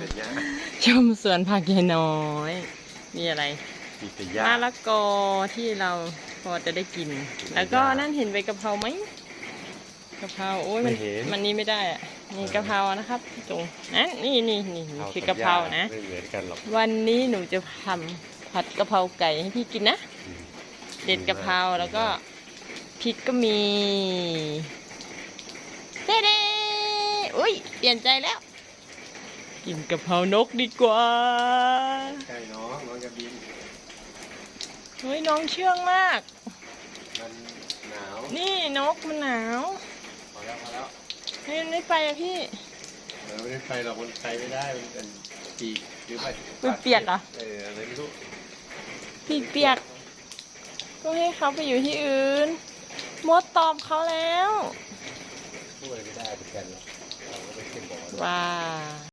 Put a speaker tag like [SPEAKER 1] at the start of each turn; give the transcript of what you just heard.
[SPEAKER 1] แต่หญ้า
[SPEAKER 2] ชมสวนผักยายน้อย มีอะไร
[SPEAKER 1] มีแต่หญ้ามะ
[SPEAKER 2] ละกอที่เราพอจะได้กิน แล้วก็นั่นเห็นใบกะเพราไหมกะเพราโอ้ยมันมันนี่ไม่ได้อะนี่กะเพรานะครับพี่ตรงนั่นนี่นี่นี่นี่คือกะเพรานะ
[SPEAKER 1] ไม่เหมือนกันหรอก
[SPEAKER 2] วันนี้หนูจะทำผัดกะเพราไก่ให้พี่กินนะ
[SPEAKER 1] อืม
[SPEAKER 2] เด็ดกะเพราแล้วก็พริกก็มีเด้เด้อุ้ยเปลี่ยนใจแล้ว กินกะเพรานกดีกว่า
[SPEAKER 1] ใช่น้องน้องจะบิน
[SPEAKER 2] เฮ้ยน้องเชื่องมาก
[SPEAKER 1] มันหนาว
[SPEAKER 2] นี่นกมันหนาว
[SPEAKER 1] พอแล้วพอแล้ว
[SPEAKER 2] เฮ้ยมันไม่ไปอะพี่
[SPEAKER 1] เออไม่ได้ไปหรอกมันไปไม่ได้ มันเป็นปีกหรือไป
[SPEAKER 2] มันเปียกเหรอ
[SPEAKER 1] เอออะไรไม่รู้
[SPEAKER 2] ปีกเปียก ก็ให้เขาไปอยู่ที่อื่น มดตอมเขาแล้ว
[SPEAKER 1] ช่วยไม่ได้เหมือนกันหรอกเราก็ไปขึ้นบ่อด้วย
[SPEAKER 2] ว้าว